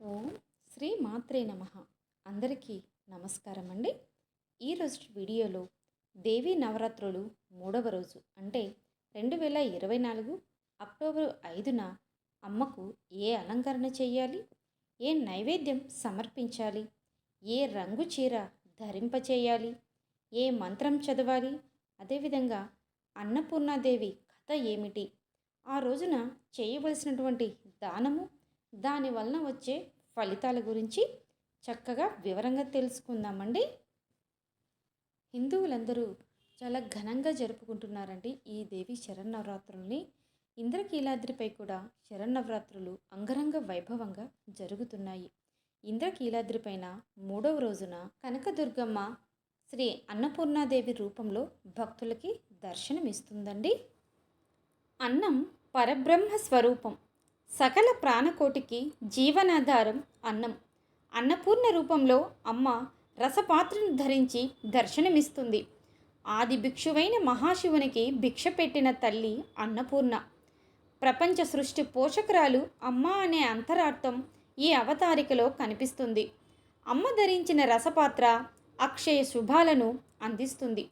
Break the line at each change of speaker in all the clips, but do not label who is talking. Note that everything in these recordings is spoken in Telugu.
ఓం శ్రీ మాత్రే నమ. అందరికీ నమస్కారం అండి ఈరోజు వీడియోలో దేవీ నవరాత్రులు మూడవ రోజు అంటే రెండు వేల ఇరవై నాలుగు అక్టోబర్ ఐదున అమ్మకు ఏ అలంకరణ చేయాలి? ఏ నైవేద్యం సమర్పించాలి? ఏ రంగు చీర ధరింపచేయాలి? ఏ మంత్రం చదవాలి? అదేవిధంగా అన్నపూర్ణాదేవి కథ ఏమిటి? ఆ రోజున చేయవలసినటువంటి దానము దాని వలన వచ్చే ఫలితాల గురించి చక్కగా వివరంగా తెలుసుకుందామండి. హిందువులందరూ చాలా ఘనంగా జరుపుకుంటున్నారండి ఈ దేవి శరన్నవరాత్రుల్ని. ఇంద్రకీలాద్రిపై కూడా శరన్నవరాత్రులు అంగరంగ వైభవంగా జరుగుతున్నాయి. ఇంద్రకీలాద్రి పైన మూడవ రోజున కనకదుర్గమ్మ శ్రీ అన్నపూర్ణాదేవి రూపంలో భక్తులకి దర్శనమిస్తుందండి. అన్నం పరబ్రహ్మ స్వరూపం సకల ప్రాణకోటికి జీవనాధారం అన్నం. అన్నపూర్ణ రూపంలో అమ్మ రసపాత్రను ధరించి దర్శనమిస్తుంది. ఆది భిక్షువైన మహాశివునికి భిక్ష పెట్టిన తల్లి అన్నపూర్ణ. ప్రపంచ సృష్టి పోషకురాలు అమ్మ అనే అంతరార్థం ఈ అవతారికలో కనిపిస్తుంది. అమ్మ ధరించిన రసపాత్ర అక్షయ శుభాలను అందిస్తుంది.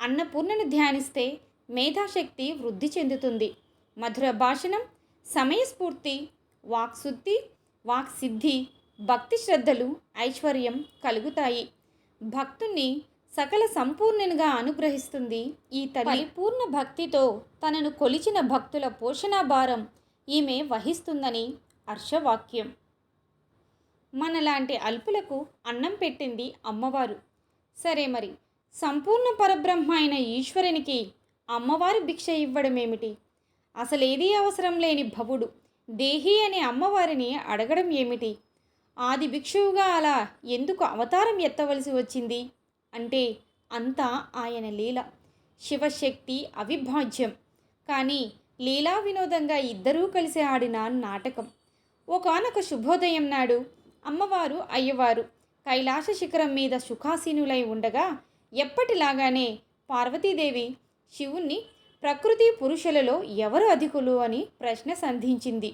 అన్నపూర్ణను ధ్యానిస్తే మేధాశక్తి వృద్ధి చెందుతుంది. మధుర భాషణం సమయస్ఫూర్తి వాక్శుద్ధి వాక్సిద్ధి భక్తి శ్రద్ధలు ఐశ్వర్యం కలుగుతాయి. భక్తుణ్ణి సకల సంపూర్ణునిగా అనుగ్రహిస్తుంది ఈ తల్లి. పూర్ణ భక్తితో తనను కొలిచిన భక్తుల పోషణాభారం ఈమె వహిస్తుందని హర్షవాక్యం. మనలాంటి అల్పులకు అన్నం పెట్టింది అమ్మవారు. సరే మరి సంపూర్ణ పరబ్రహ్మ అయిన ఈశ్వరునికి అమ్మవారి భిక్ష ఇవ్వడం ఏమిటి అసలేదీ అవసరం లేని భవుడు దేహి అనే అమ్మవారిని అడగడం ఏమిటి? ఆది భిక్షువుగా అలా ఎందుకు అవతారం ఎత్తవలసి వచ్చింది? అంటే అంతా ఆయన లీల. శివశక్తి అవిభాజ్యం. కానీ లీలా వినోదంగా ఇద్దరూ కలిసి ఆడిన నాటకం. ఒకనొక శుభోదయం నాడు అమ్మవారు అయ్యవారు కైలాస శిఖరం మీద సుఖాసీనులై ఉండగా ఎప్పటిలాగానే పార్వతీదేవి శివుణ్ణి ప్రకృతి పురుషులలో ఎవరు అధికులు అని ప్రశ్న సంధించింది.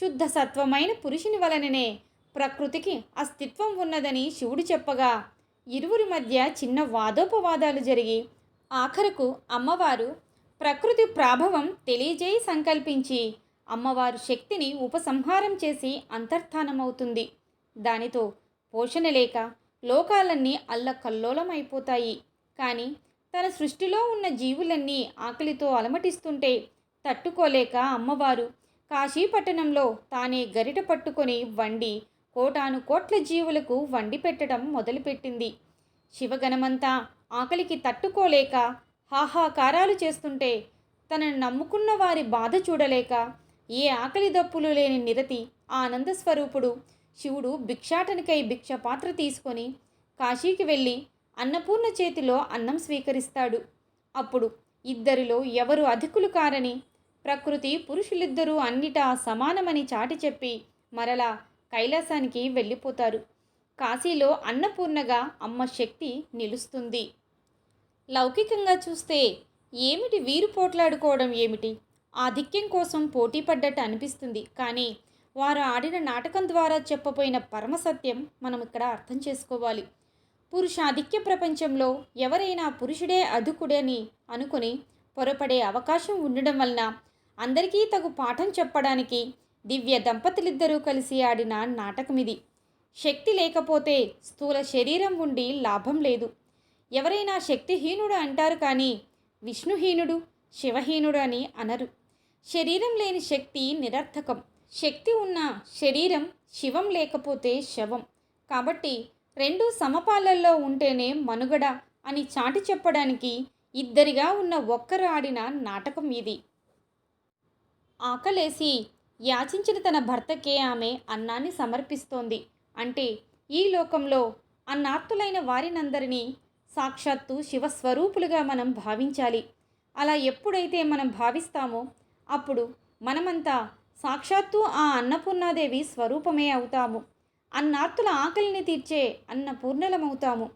శుద్ధ సత్వమైన పురుషుని వలననే ప్రకృతికి అస్తిత్వం ఉన్నదని శివుడు చెప్పగా ఇరువురి మధ్య చిన్న వాదోపవాదాలు జరిగి ఆఖరకు అమ్మవారు ప్రకృతి ప్రాభవం తెలియజేయి సంకల్పించి అమ్మవారు శక్తిని ఉపసంహారం చేసి అంతర్ధానమవుతుంది. దానితో పోషణ లేక లోకాలన్నీ అల్లకల్లోలమైపోతాయి. కానీ తన సృష్టిలో ఉన్న జీవులన్నీ ఆకలితో అలమటిస్తుంటే తట్టుకోలేక అమ్మవారు కాశీపట్టణంలో తానే గరిట పట్టుకొని వండి కోటాను కోట్ల జీవులకు వండి పెట్టడం మొదలుపెట్టింది. శివగణమంతా ఆకలికి తట్టుకోలేక హాహాకారాలు చేస్తుంటే తనను నమ్ముకున్న వారి బాధ చూడలేక ఏ ఆకలి దప్పులు లేని నిరతి ఆనంద స్వరూపుడు శివుడు భిక్షాటనికై భిక్ష పాత్ర తీసుకొని కాశీకి వెళ్ళి అన్నపూర్ణ చేతిలో అన్నం స్వీకరిస్తాడు. అప్పుడు ఇద్దరిలో ఎవరు అధికులు కారని? ప్రకృతి పురుషులిద్దరూ అన్నిటా సమానమని చాటి చెప్పి మరలా కైలాసానికి వెళ్ళిపోతారు. కాశీలో అన్నపూర్ణగా అమ్మ శక్తి నిలుస్తుంది. లౌకికంగా చూస్తే ఏమిటి వీరు పోట్లాడుకోవడం ఏమిటి? ఆధిక్యం కోసం పోటీ పడ్డట్టు అనిపిస్తుంది. కానీ వారు ఆడిన నాటకం ద్వారా చెప్పబోయిన పరమసత్యం మనం ఇక్కడ అర్థం చేసుకోవాలి. పురుషాధిక్య ప్రపంచంలో ఎవరైనా పురుషుడే అధుకుడని అనుకుని పొరపడే అవకాశం ఉండడం వలన అందరికీ తగు పాఠం చెప్పడానికి దివ్య దంపతులిద్దరూ కలిసి ఆడిన నాటకం ఇది శక్తి లేకపోతే స్థూల శరీరం ఉండి లాభం లేదు. ఎవరైనా శక్తిహీనుడు అంటారు కానీ విష్ణుహీనుడు శివహీనుడు అని అనరు. శరీరం లేని శక్తి నిరర్థకం. శక్తి ఉన్న శరీరం శివం లేకపోతే శవం. కాబట్టి రెండు సమపాలల్లో ఉంటేనే మనుగడ అని చాటి చెప్పడానికి ఇద్దరిగా ఉన్న ఒక్కరు ఆడిన నాటకం ఇది. ఆకలేసి యాచించిన తన భర్తకే ఆమె అన్నాన్ని సమర్పిస్తోంది. అంటే ఈ లోకంలో అన్నార్తులైన వారినందరినీ సాక్షాత్తు శివస్వరూపులుగా మనం భావించాలి. అలా ఎప్పుడైతే మనం భావిస్తామో అప్పుడు మనమంతా సాక్షాత్తు ఆ అన్నపూర్ణాదేవి స్వరూపమే అవుతాము. అన్నార్తుల ఆకలిని తీర్చే అన్నపూర్ణలమవుతాము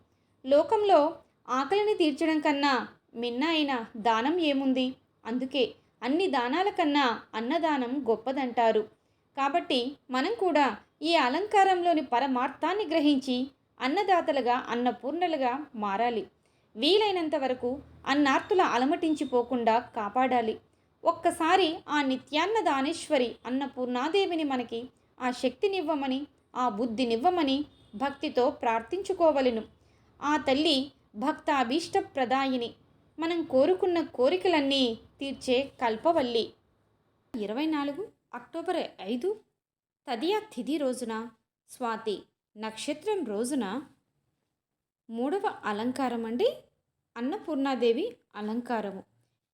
లోకంలో ఆకలిని తీర్చడం కన్నా మిన్న అయిన దానం ఏముంది? అందుకే అన్ని దానాల కన్నా అన్నదానం గొప్పదంటారు. కాబట్టి మనం కూడా ఈ అలంకారంలోని పరమార్థాన్ని గ్రహించి అన్నదాతలుగా అన్నపూర్ణలుగా మారాలి. వీలైనంత వరకు అన్నార్తుల అలమటించిపోకుండా కాపాడాలి. ఒక్కసారి ఆ నిత్యాన్నదానేశ్వరి అన్నపూర్ణాదేవిని మనకి ఆ శక్తినివ్వమని ఆ బుద్ధినివ్వమని భక్తితో ప్రార్థించుకోవలెను. ఆ తల్లి భక్తాభీష్ట ప్రదాయిని మనం కోరుకున్న కోరికలన్నీ తీర్చే కల్పవల్లి. ఇరవై నాలుగు అక్టోబర్ ఐదు తదియా తిథి రోజున స్వాతి నక్షత్రం రోజున మూడవ అలంకారం అండి అన్నపూర్ణాదేవి అలంకారము.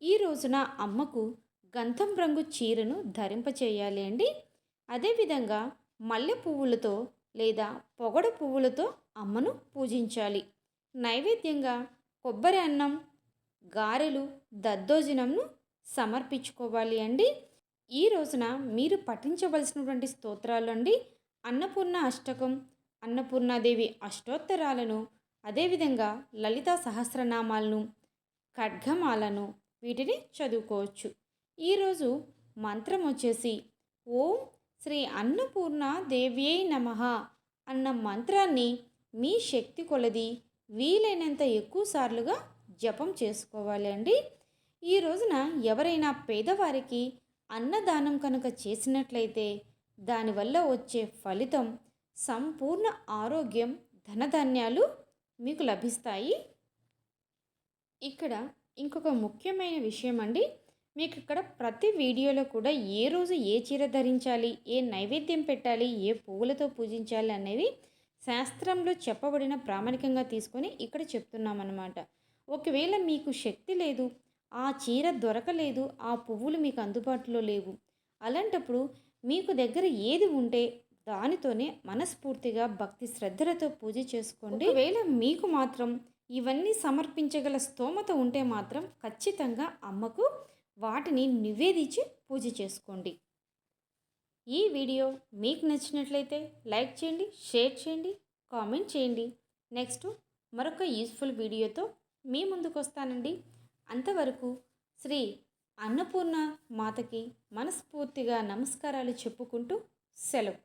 ఈ రోజున అమ్మకు గంధం రంగు చీరను ధరింపచేయాలి అండి. అదేవిధంగా మల్లె పువ్వులతో లేదా పొగడ పువ్వులతో అమ్మను పూజించాలి. నైవేద్యంగా కొబ్బరి అన్నం గారెలు దద్దోజనంను సమర్పించుకోవాలి అండి. ఈ రోజున మీరు పఠించవలసినటువంటి స్తోత్రాలు అండి అన్నపూర్ణ అష్టకం అన్నపూర్ణాదేవి అష్టోత్తరాలను అదేవిధంగా లలితా సహస్రనామాలను ఖడ్గమాలను వీటిని చదువుకోవచ్చు. ఈరోజు మంత్రం వచ్చేసి ఓం శ్రీ అన్నపూర్ణ దేవ్యై నమ అన్న మంత్రాన్ని మీ శక్తి కొలది వీలైనంత ఎక్కువసార్లుగా జపం చేసుకోవాలి అండి. ఈ రోజున ఎవరైనా పేదవారికి అన్నదానం కనుక చేసినట్లయితే దానివల్ల వచ్చే ఫలితం సంపూర్ణ ఆరోగ్యం ధనధాన్యాలు మీకు లభిస్తాయి. ఇక్కడ ఇంకొక ముఖ్యమైన విషయం అండి మీకు ఇక్కడ ప్రతి వీడియోలో కూడా ఏ రోజు ఏ చీర ధరించాలి ఏ నైవేద్యం పెట్టాలి ఏ పువ్వులతో పూజించాలి అనేవి శాస్త్రంలో చెప్పబడిన ప్రామాణికంగా తీసుకొని ఇక్కడ చెప్తున్నామన్నమాట. ఒకవేళ మీకు శక్తి లేదు ఆ చీర దొరకలేదు ఆ పువ్వులు మీకు అందుబాటులో లేవు అలాంటప్పుడు మీకు దగ్గర ఏది ఉంటే దానితోనే మనస్ఫూర్తిగా భక్తి శ్రద్ధలతో పూజ చేసుకోండి. ఒకవేళ మీకు మాత్రం ఇవన్నీ సమర్పించగల స్తోమత ఉంటే మాత్రం ఖచ్చితంగా అమ్మకు వాటిని నివేదించి పూజ చేసుకోండి. ఈ వీడియో మీకు నచ్చినట్లయితే లైక్ చేయండి షేర్ చేయండి కామెంట్ చేయండి. నెక్స్ట్ మరొక యూస్ఫుల్ వీడియోతో మీ ముందుకు వస్తానండి. అంతవరకు శ్రీ అన్నపూర్ణ మాతకి మనస్ఫూర్తిగా నమస్కారాలు చెప్పుకుంటూ సెలవు.